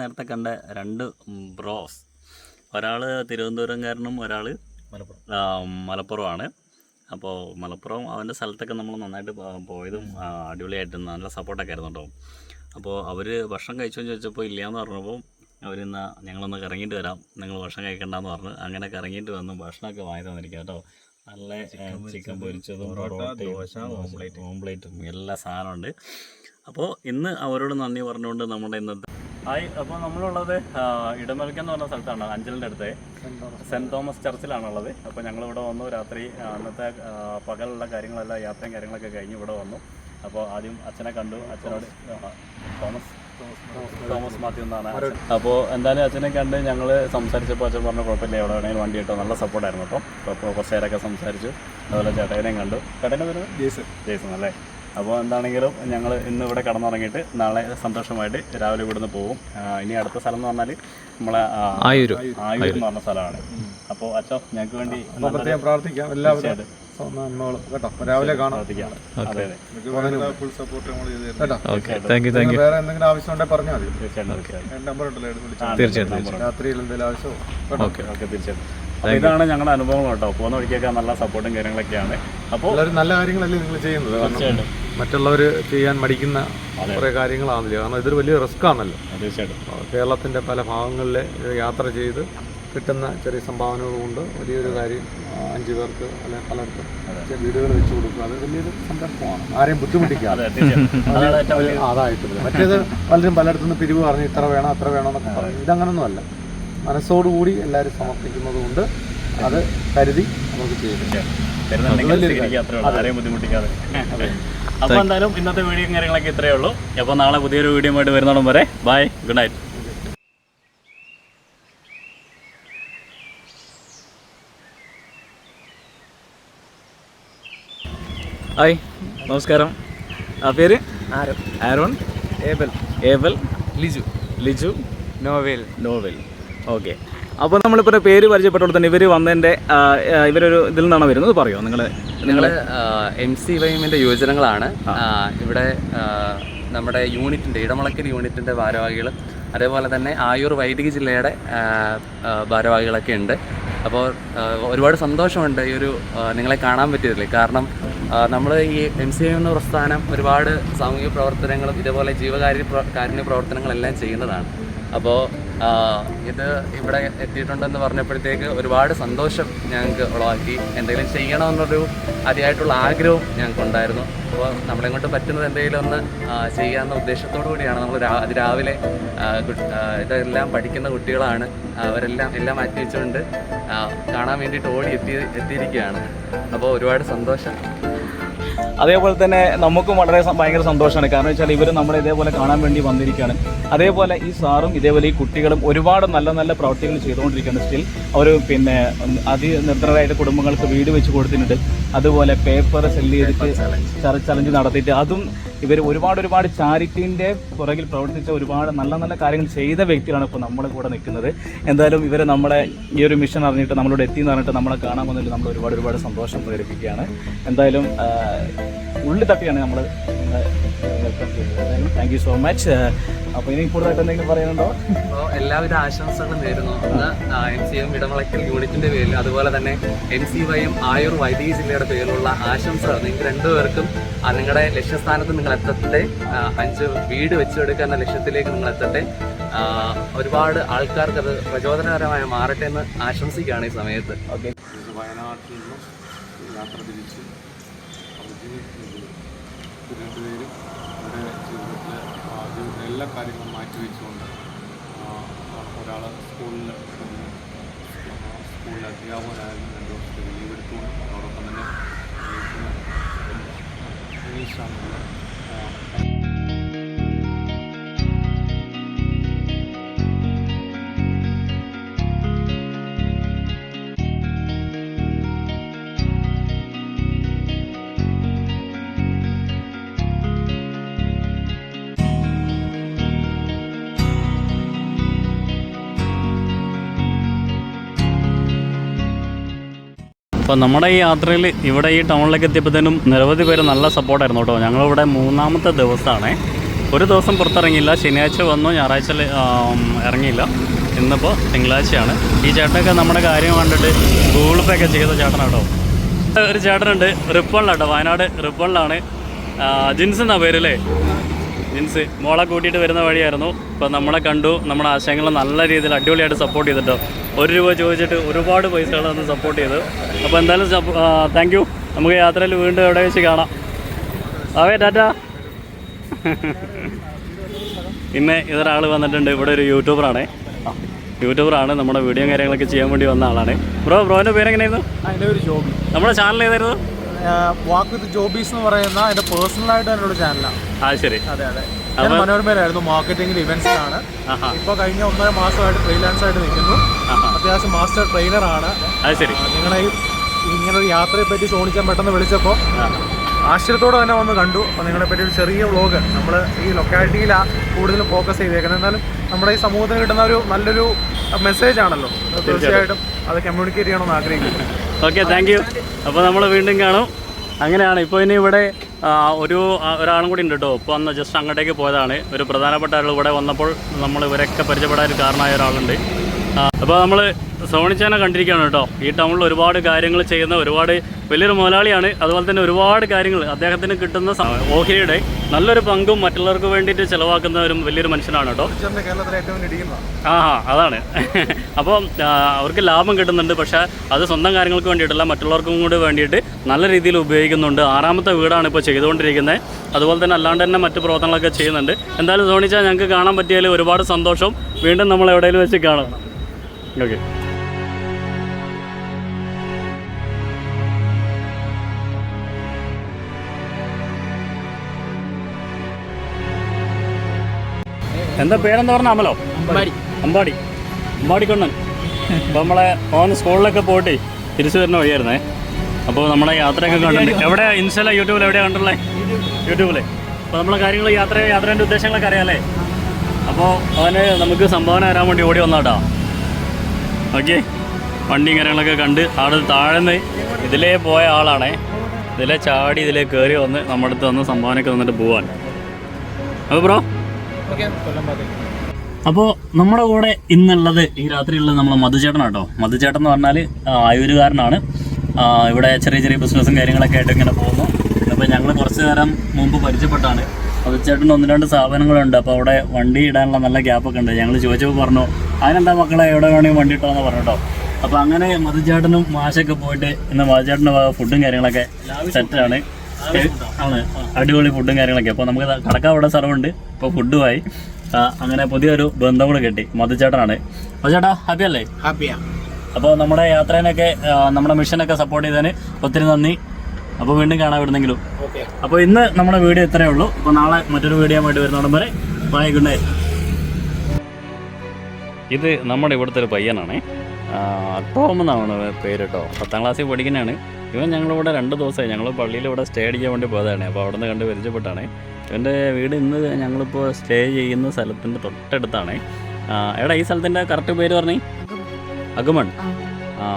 നേരത്തെ കണ്ട രണ്ട് ബ്രോസ്. ഒരാൾ തിരുവനന്തപുരംകാരനും ഒരാൾ മലപ്പുറം. മലപ്പുറമാണ്. അപ്പോൾ മലപ്പുറം അവന്റെ സ്ഥലത്തൊക്കെ നമ്മൾ നന്നായിട്ട് പോയതും അടിപൊളിയായിട്ടും നല്ല സപ്പോർട്ടൊക്കെ ആയിരുന്നു കേട്ടോ അപ്പോൾ അവർ ഭക്ഷണം കഴിച്ചോ എന്ന് ചോദിച്ചപ്പോൾ ഇല്ലയെന്ന് പറഞ്ഞപ്പോൾ അവരിന്ന് ഞങ്ങളൊന്ന് കറങ്ങിയിട്ട് വരാം നിങ്ങൾ ഭക്ഷണം കഴിക്കണ്ടെന്ന് പറഞ്ഞു. അങ്ങനെ കറങ്ങിയിട്ട് വന്നു ഭക്ഷണമൊക്കെ വാങ്ങി തന്നിരിക്കുക കേട്ടോ നല്ല ചിക്കൻ പൊരിച്ചതും പൊറോട്ടയും ഓംപ്ലേറ്റും. എല്ലാ സാധനമുണ്ട് അപ്പോൾ ഇന്ന് അവരോട് നന്ദി പറഞ്ഞുകൊണ്ട് നമ്മുടെ ഇന്നത്തെ ഹായ് അപ്പോൾ നമ്മളുള്ളത് ഇടമലക്ക എന്ന് പറഞ്ഞ സ്ഥലത്താണ് അഞ്ചലിന്റെ അടുത്ത്. സെന്റ് തോമസ് ചർച്ചിലാണുള്ളത്. അപ്പോൾ ഞങ്ങളിവിടെ വന്നു രാത്രി അന്നത്തെ പകലുള്ള കാര്യങ്ങളെല്ലാം യാത്രയും കാര്യങ്ങളൊക്കെ കഴിഞ്ഞ് ഇവിടെ വന്നു. അപ്പോൾ ആദ്യം അച്ഛനെ കണ്ടു. അച്ഛനോട് തോമസ് തോമസ് മാത്യു എന്നാണ് അപ്പോൾ എന്തായാലും അച്ഛനെ കണ്ട് ഞങ്ങൾ സംസാരിച്ചപ്പോൾ അച്ഛൻ പറഞ്ഞ കുഴപ്പമില്ല എവിടെ വേണമെങ്കിലും വണ്ടി കിട്ടും. നല്ല സപ്പോർട്ടായിരുന്നു കേട്ടോ. അപ്പോൾ കുറച്ച് നേരമൊക്കെ സംസാരിച്ചു. അതുപോലെ ചേട്ടനെയും കണ്ടു. ചേട്ടനെ വരുന്നത് ജേസൺ. ജേസൺ അല്ലേ? അപ്പോൾ എന്താണെങ്കിലും ഞങ്ങൾ ഇന്ന് ഇവിടെ കടന്നുറങ്ങിയിട്ട് നാളെ സന്തോഷമായിട്ട് രാവിലെ ഇവിടുന്ന് പോകും. ഇനി അടുത്ത സ്ഥലം എന്ന് പറഞ്ഞാൽ നമ്മളെ ആയൂർ ആയൂര്. ആയൂർ എന്ന് പറഞ്ഞ സ്ഥലമാണ്. അപ്പോൾ അച്ഛോ ഞങ്ങൾക്ക് വേണ്ടി പ്രത്യേകം പ്രാർത്ഥിക്കാം. എല്ലാവരും കേട്ടോ. രാവിലെ കാണാം. പ്രാർത്ഥിക്കാം. അതെ അതെ. ഫുൾ സപ്പോർട്ട് നമ്മൾ ചെയ്ത് വേറെ എന്തെങ്കിലും ആവശ്യം ഉണ്ടെങ്കിൽ പറഞ്ഞാൽ മതി. നമ്പർ ഉണ്ടല്ലോ തീർച്ചയായിട്ടും, രാത്രിയിൽ എന്തെങ്കിലും ആവശ്യമോ? കേട്ടോ. ഓക്കെ. ഓക്കെ തീർച്ചയായിട്ടും. ഇതാണ് ഞങ്ങളുടെ അനുഭവങ്ങൾ കേട്ടോ. പോകുന്ന വഴിക്കൊക്കെ നല്ല സപ്പോർട്ടും കാര്യങ്ങളൊക്കെയാണ്. അപ്പോൾ നല്ല കാര്യങ്ങളല്ലേ നിങ്ങൾ ചെയ്യുന്നത്. കാരണം തീർച്ചയായിട്ടും. മറ്റുള്ളവർ ചെയ്യാൻ മടിക്കുന്ന കുറേ കാര്യങ്ങളാണല്ലോ. കാരണം ഇതൊരു വലിയ റിസ്ക് ആണല്ലോ. കേരളത്തിന്റെ പല ഭാഗങ്ങളിൽ യാത്ര ചെയ്ത് കിട്ടുന്ന ചെറിയ സംഭാവനകളുമുണ്ട് വലിയൊരു കാര്യം അഞ്ചു പേർക്ക് അല്ലെങ്കിൽ പലർക്കും വീടുകൾ വെച്ചു കൊടുക്കുക. അത് വലിയൊരു സംരംഭമാണ് ആരെയും ബുദ്ധിമുട്ടിക്കാതെ. അതെ തീർച്ചയായിട്ടും. അതാണ് ഏറ്റവും വലിയ അതായിട്ട് മറ്റേത് പലരും പലയിടത്തുനിന്ന് പിരിവ് പറഞ്ഞ് ഇത്ര വേണം അത്ര വേണം എന്നൊക്കെ പറഞ്ഞു. ഇതങ്ങനൊന്നുമല്ല. മനസ്സോടുകൂടി എല്ലാവരും സമർപ്പിക്കുന്നത് കൊണ്ട് അത് കരുതി നമുക്ക് ചെയ്യും അപ്പോൾ എന്തായാലും ഇന്നത്തെ വീഡിയോ കാര്യങ്ങളൊക്കെ ഇത്രയേ ഉള്ളൂ. അപ്പോൾ നാളെ പുതിയൊരു വീഡിയോ ആയിട്ട് വരുന്നോളം വരെ ബൈ ഗുഡ് നൈറ്റ് ഹായ് നമസ്കാരം. ആ പേര്? ആരം. Aaron? Abel. Abel. Liju. Liju. Noel. Noel. Okay. അപ്പോൾ നമ്മളിപ്പോൾ പേര് പരിചയപ്പെട്ടോടെ തന്നെ ഇവർ വന്നതിന്റെ ഇവരൊരു ഇതിൽ നിന്നാണ് വരുന്നത്? പറയോ നിങ്ങൾ ഞങ്ങൾ എം സി വൈമിന്റെ യുവജനങ്ങളാണ്. ഇവിടെ നമ്മുടെ യൂണിറ്റിന്റെ ഇടമുളക്കൽ യൂണിറ്റിന്റെ ഭാരവാഹികൾ അതേപോലെ തന്നെ ആയൂർ വൈദിക ജില്ലയുടെ ഭാരവാഹികളൊക്കെ ഉണ്ട്. അപ്പോൾ ഒരുപാട് സന്തോഷമുണ്ട് ഈ ഒരു നിങ്ങളെ കാണാൻ പറ്റിയതിൽ കാരണം നമ്മൾ ഈ എം സി എം എന്ന പ്രസ്ഥാനം ഒരുപാട് സാമൂഹിക പ്രവർത്തനങ്ങളും ഇതേപോലെ ജീവകാര്യ പ്ര- കാരുണ്യ പ്രവർത്തനങ്ങളെല്ലാം ചെയ്യുന്നതാണ്. അപ്പോൾ ഇത് ഇവിടെ എത്തിയിട്ടുണ്ടെന്ന് പറഞ്ഞപ്പോഴത്തേക്ക് ഒരുപാട് സന്തോഷം ഞങ്ങൾക്ക് ഉളവാക്കി. എന്തെങ്കിലും ചെയ്യണമെന്നൊരു അതിയായിട്ടുള്ള ആഗ്രഹവും ഞങ്ങൾക്കുണ്ടായിരുന്നു അപ്പോൾ നമ്മളെ കൊണ്ട് പറ്റുന്നത് എന്തെങ്കിലും ഒന്ന് ചെയ്യാമെന്ന ഉദ്ദേശത്തോടു കൂടിയാണ് നമ്മൾ അതിരാവിലെ രാവിലെ ഇതെല്ലാം പഠിക്കുന്ന കുട്ടികളാണ്. അവരെല്ലാം എല്ലാം മാറ്റി വെച്ചുകൊണ്ട് കാണാൻ വേണ്ടിയിട്ട് ഓടി എത്തി എത്തിയിരിക്കുകയാണ്. അപ്പോൾ ഒരുപാട് സന്തോഷം. അതേപോലെ തന്നെ നമുക്കും വളരെ ഭയങ്കര സന്തോഷമാണ്. കാരണം വെച്ചാൽ ഇവർ നമ്മളെ ഇതേപോലെ കാണാൻ വേണ്ടി വന്നിരിക്കുകയാണ്. അതേപോലെ ഈ സാറും ഇതേപോലെ ഈ കുട്ടികളും ഒരുപാട് നല്ല നല്ല പ്രവർത്തികൾ ചെയ്തുകൊണ്ടിരിക്കുകയാണ് സ്റ്റിൽ അവർ പിന്നെ അതി അതിനിർദ്ധരായിട്ട് കുടുംബങ്ങൾക്ക് വീട് വെച്ച് കൊടുത്തിട്ടുണ്ട്. അതുപോലെ പേപ്പർ സെല്ല് ചെയ്തിട്ട് ചലഞ്ച് നടത്തിയിട്ട് അതും ഇവർ ഒരുപാട് ഒരുപാട് ചാരിറ്റീന്റെ പുറകിൽ പ്രവർത്തിച്ച ഒരുപാട് നല്ല നല്ല കാര്യങ്ങൾ ചെയ്ത വ്യക്തികളാണ് ഇപ്പോൾ നമ്മുടെ കൂടെ നിൽക്കുന്നത്. എന്തായാലും ഇവർ നമ്മളെ ഈ ഒരു മിഷൻ അറിഞ്ഞിട്ട് നമ്മളോട് എത്തി എന്ന് പറഞ്ഞിട്ട് നമ്മളെ കാണാൻ വന്നതിൽ നമ്മൾ ഒരുപാട് ഒരുപാട് സന്തോഷം പ്രകടിപ്പിക്കുകയാണ്. എന്തായാലും ഉള്ളി തട്ടിയാണ് നമ്മൾ വെൽക്കം ചെയ്തത് താങ്ക് യു സോ മച്ച് അപ്പോൾ ഇനി കൂടുതലായിട്ട് എന്തെങ്കിലും പറയാനുണ്ടോ? അപ്പോൾ എല്ലാവിധ ആശംസകളും നേരുന്നു. എം സി എം ഇടമളക്കൽ യൂണിറ്റിന്റെ പേരിൽ അതുപോലെ തന്നെ എം സി വൈയും ആയൂർ വൈദിക ജില്ലയുടെ പേരിലുള്ള ആശംസകൾ നിങ്ങൾക്ക് രണ്ടുപേർക്കും നിങ്ങളുടെ ലക്ഷ്യസ്ഥാനത്ത് നിങ്ങൾ എത്തട്ടെ. അഞ്ച് വീട് വെച്ചെടുക്കുന്ന ലക്ഷ്യത്തിലേക്ക് നിങ്ങൾ എത്തട്ടെ. ഒരുപാട് ആൾക്കാർക്ക് അത് പ്രചോദനകരമായി മാറട്ടെ എന്ന് ആശംസിക്കുകയാണ് ഈ സമയത്ത്. ഓക്കെ വയനാട്ടിൽ നിന്നും യാത്ര തിരിച്ച് രണ്ടുപേരും അവരുടെ ജീവിതത്തിലെ ജീവിതത്തിലെ എല്ലാ കാര്യങ്ങളും മാറ്റിവെച്ചുകൊണ്ട് ഒരാൾ സ്കൂളിൽ സ്കൂളിൽ അധ്യാപകനായിരുന്നു രണ്ട് വർഷത്തെ ലീവ് എടുത്തുകൊണ്ട് അതോടൊപ്പം തന്നെ ഇംഗ്ലീഷാണുള്ളത് അപ്പോൾ നമ്മുടെ ഈ യാത്രയിൽ ഇവിടെ ഈ ടൗണിലേക്ക് എത്തിയപ്പോഴത്തേനും നിരവധി പേര് നല്ല സപ്പോർട്ടായിരുന്നു കേട്ടോ. ഞങ്ങളിവിടെ മൂന്നാമത്തെ ദിവസമാണ്. ഒരു ദിവസം പുറത്തിറങ്ങിയില്ല. ശനിയാഴ്ച വന്നു ഞായറാഴ്ച ഇറങ്ങിയില്ല. ഇന്നിപ്പോൾ തിങ്കളാഴ്ചയാണ്. ഈ ചേട്ടനൊക്കെ നമ്മുടെ കാര്യം കണ്ടിട്ട് ഗൂഗിൾ പേ ഒക്കെ ചെയ്ത ചേട്ടനാട്ടോ ഒരു ചേട്ടനുണ്ട് റിപ്പണിലാട്ടോ വയനാട് റിപ്പണിലാണ് ജിൻസ് എന്നാ പേര് ജിൻസ് മോളെ കൂട്ടിയിട്ട് വരുന്ന വഴിയായിരുന്നു. ഇപ്പം നമ്മളെ കണ്ടു. നമ്മുടെ ആശയങ്ങൾ നല്ല രീതിയിൽ അടിപൊളിയായിട്ട് സപ്പോർട്ട് ചെയ്തിട്ടോ. ഒരു രൂപ ചോദിച്ചിട്ട് ഒരുപാട് പൈസകൾ തന്ന് സപ്പോർട്ട് ചെയ്തു അപ്പോൾ എന്തായാലും താങ്ക് യു നമുക്ക് യാത്രയിൽ വീണ്ടും എവിടെ വെച്ച് കാണാം. അവേ ടാറ്റ. പിന്നെ ഇതൊരാൾ വന്നിട്ടുണ്ട്. ഇവിടെ ഒരു യൂട്യൂബറാണ്. യൂട്യൂബറാണ്. നമ്മുടെ വീഡിയോ കാര്യങ്ങളൊക്കെ ചെയ്യാൻ വേണ്ടി വന്ന ആളാണ്. ബ്രോ ബ്രോന്റെ പേരെങ്ങനെയായിരുന്നു? നമ്മുടെ ചാനൽ ഏതായിരുന്നു? വാക്ക് വിത്ത് ജോബീസ് എന്ന് പറയുന്ന എന്റെ പേഴ്സണലായിട്ട് തന്നെ ഒരു ചാനലാണ്. ആ ശരി. അതെ അതെ. ഞാൻ മനോരമയിലായിരുന്നു മാർക്കറ്റിംഗിൽ ഇവന്റ്സിലാണ് ഇപ്പൊ കഴിഞ്ഞ ഒന്നര മാസമായിട്ട് ഫ്രീലാൻസ് ആയിട്ട് നിൽക്കുന്നു അത്യാവശ്യം മാസ്റ്റർ ട്രെയിനർ ആണ് നിങ്ങളെ ഇങ്ങനെ ഒരു യാത്രയെ പറ്റി ചോദിക്കാൻ പെട്ടെന്ന് വിളിച്ചപ്പോൾ ആശ്ചര്യത്തോടെ തന്നെ വന്ന് കണ്ടു. അപ്പോൾ നിങ്ങളെ പറ്റി ഒരു ചെറിയ വ്ലോഗ് നമ്മൾ ഈ ലൊക്കാലിറ്റിയിലാണ് കൂടുതലും ഫോക്കസ് ചെയ്തേക്കുന്നത്. എന്നാലും നമ്മുടെ ഈ സമൂഹത്തിന് കിട്ടുന്ന ഒരു നല്ലൊരു മെസ്സേജ് ആണല്ലോ. തീർച്ചയായിട്ടും അത് കമ്മ്യൂണിക്കേറ്റ് ചെയ്യണമെന്ന് ആഗ്രഹിക്കുന്നു. ഓക്കെ താങ്ക് യു അപ്പോൾ നമ്മൾ വീണ്ടും കാണും. അങ്ങനെയാണ്. ഇപ്പോൾ ഇനി ഇവിടെ ഒരു ഒരാളും കൂടി ഉണ്ട് കേട്ടോ ഇപ്പോൾ അന്ന് ജസ്റ്റ് അങ്ങോട്ടേക്ക് പോയതാണ്. ഒരു പ്രധാനപ്പെട്ട ആൾ ഇവിടെ വന്നപ്പോൾ നമ്മൾ ഇവരൊക്കെ പരിചയപ്പെടാൻ കാരണമായ ഒരാളുണ്ട്. അപ്പോൾ നമ്മൾ സോണിച്ചാനെ കണ്ടിരിക്കുകയാണ് കേട്ടോ. ഈ ടൗണിൽ ഒരുപാട് കാര്യങ്ങൾ ചെയ്യുന്ന ഒരുപാട് വലിയൊരു മുതലാളിയാണ്. അതുപോലെ തന്നെ ഒരുപാട് കാര്യങ്ങൾ അദ്ദേഹത്തിന് കിട്ടുന്ന ഓഹരിയുടെ നല്ലൊരു പങ്കും മറ്റുള്ളവർക്ക് വേണ്ടിയിട്ട് ചിലവാക്കുന്ന ഒരു വലിയൊരു മനുഷ്യനാണ് കേട്ടോ. ആ അതാണ്. അപ്പോൾ അവർക്ക് ലാഭം കിട്ടുന്നുണ്ട്. പക്ഷേ അത് സ്വന്തം കാര്യങ്ങൾക്ക് വേണ്ടിയിട്ടല്ല മറ്റുള്ളവർക്കും കൂടി വേണ്ടിയിട്ട് നല്ല രീതിയിൽ ഉപയോഗിക്കുന്നുണ്ട്. ആറാമത്തെ വീടാണ് ഇപ്പോൾ ചെയ്തുകൊണ്ടിരിക്കുന്നത്. അതുപോലെ തന്നെ അല്ലാണ്ട് തന്നെ മറ്റു പ്രവർത്തനങ്ങളൊക്കെ ചെയ്യുന്നുണ്ട്. എന്തായാലും സോണിച്ചാൽ ഞങ്ങൾക്ക് കാണാൻ പറ്റിയാൽ ഒരുപാട് സന്തോഷം. വീണ്ടും നമ്മൾ എവിടെയെങ്കിലും വെച്ച് കാണാം. ഓക്കെ. എന്താ പേരെന്താ പറഞ്ഞ? അമലോ? അമ്പാടി. അമ്പാടി. കൊണ്ണൻ. അപ്പോൾ നമ്മളെ ഓൻ സ്കൂളിലൊക്കെ പോയിട്ട് തിരിച്ചു വരുന്ന വഴിയായിരുന്നേ. അപ്പോൾ നമ്മളെ യാത്രയൊക്കെ കണ്ടിട്ടുണ്ട്. എവിടെ ഇൻസ്റ്റല യൂട്യൂബിൽ എവിടെയാണ് കണ്ടുള്ളത് യൂട്യൂബിൽ. അപ്പോൾ നമ്മളെ കാര്യങ്ങൾ യാത്ര യാത്രേന്റെ ഉദ്ദേശങ്ങളൊക്കെ അറിയാമല്ലേ അപ്പോൾ അവന് നമുക്ക് സംഭാവന വരാൻ വേണ്ടി ഓടി വന്നാട്ടോ ഓക്കെ. വണ്ടിയും കാര്യങ്ങളൊക്കെ കണ്ട് അവിടെ താഴ്ന്ന് ഇതിലേ പോയ ആളാണേ. ഇതിലെ ചാടി ഇതിലേ കയറി വന്ന് നമ്മുടെ അടുത്ത് വന്ന് സംഭാവനയൊക്കെ തന്നിട്ട് പോവാൻ. അപ്പോൾ ബ്രോ അപ്പോൾ നമ്മുടെ കൂടെ ഇന്നുള്ളത് ഈ രാത്രിയുള്ളത് നമ്മളെ മധുചേട്ടൻ കേട്ടോ മധുചേട്ടൻ എന്ന് പറഞ്ഞാൽ ആയൂരുകാരനാണ്. ഇവിടെ ചെറിയ ചെറിയ ബിസിനസ്സും കാര്യങ്ങളൊക്കെ ആയിട്ട് ഇങ്ങനെ പോകുന്നു. അപ്പോൾ ഞങ്ങൾ കുറച്ച് നേരം മുമ്പ് പരിചയപ്പെട്ടാണ്. മധുചേട്ടൻ ഒന്ന് രണ്ട് സ്ഥാപനങ്ങളുണ്ട് അപ്പോൾ അവിടെ വണ്ടി ഇടാനുള്ള നല്ല ഗ്യാപ്പൊക്കെ ഉണ്ട്. ഞങ്ങൾ ചോദിച്ചപ്പോൾ പറഞ്ഞു അതിനെന്താ മക്കളെ എവിടെ വേണമെങ്കിൽ വണ്ടി ഇട്ടോന്ന് പറഞ്ഞു കേട്ടോ അപ്പോൾ അങ്ങനെ മധുചേട്ടനും മാഷൊക്കെ പോയിട്ട് ഇന്ന് മധുചേട്ടന്റെ ഫുഡും കാര്യങ്ങളൊക്കെ സെറ്റാണ് ആണ്. അടിപൊളി ഫുഡും കാര്യങ്ങളൊക്കെ. അപ്പോൾ നമുക്ക് കടക്കാൻ അവിടെ സ്ഥലമുണ്ട്. ഇപ്പോൾ ഫുഡുമായി അങ്ങനെ പുതിയൊരു ബന്ധം കൂടെ കിട്ടി. മധുചേട്ടനാണ്. മധുചേട്ടാ ഹാപ്പി അല്ലേ? ഹാപ്പിയാ അപ്പോൾ നമ്മുടെ യാത്രേനൊക്കെ നമ്മുടെ മിഷനൊക്കെ സപ്പോർട്ട് ചെയ്തതിന് ഒത്തിരി നന്ദി. അപ്പോൾ വീണ്ടും കാണാൻ വിടുന്നെങ്കിലും ഓക്കെ അപ്പോൾ ഇന്ന് നമ്മുടെ വീഡിയോ ഇത്രയേ ഉള്ളൂ. അപ്പോൾ നാളെ മറ്റൊരു വീഡിയോ ആയിട്ട് വരുന്നോടം വരെ ബൈ ഗുഡ് നൈറ്റ് ഇത് നമ്മുടെ ഇവിടുത്തെ ഒരു പയ്യനാണേ. ടോം എന്നാണ് പേര് കേട്ടോ. പത്താം ക്ലാസ്സിൽ പഠിക്കുന്നതാണ്. ഇവൻ ഞങ്ങളിവിടെ രണ്ട് ദിവസമായി. ഞങ്ങൾ പള്ളിയിൽ ഇവിടെ സ്റ്റേ അടിക്കാൻ വേണ്ടി പോയതാണ്. അപ്പോൾ അവിടെ നിന്ന് കണ്ട് പരിചയപ്പെട്ടാണ് ഇവന്റെ വീട് ഇന്ന് ഞങ്ങളിപ്പോൾ സ്റ്റേ ചെയ്യുന്ന സ്ഥലത്തിന്റെ തൊട്ടടുത്താണ്. എടാ ഈ സ്ഥലത്തിന്റെ കറക്റ്റ് പേര് പറഞ്ഞേ? അഗമൺ. ആ.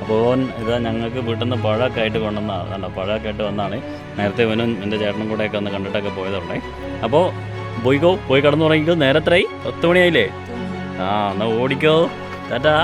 അപ്പോൾ ഇതാ ഞങ്ങൾക്ക് വീട്ടിൽ നിന്ന് പഴമൊക്കെ ആയിട്ട് കൊണ്ടുവന്ന അതാണ് പഴമൊക്കെ ആയിട്ട് വന്നാണ്. നേരത്തെ ഇവനും എന്റെ ചേട്ടനും കൂടെയൊക്കെ ഒന്ന് കണ്ടിട്ടൊക്കെ പോയതുള്ളേ അപ്പോൾ പോയിക്കോ പോയി കടന്നു തുടങ്ങിക്കോ നേരത്രയായി പത്ത് മണിയായില്ലേ? ആ എന്നാൽ ഓടിക്കോ. ടാറ്റാ.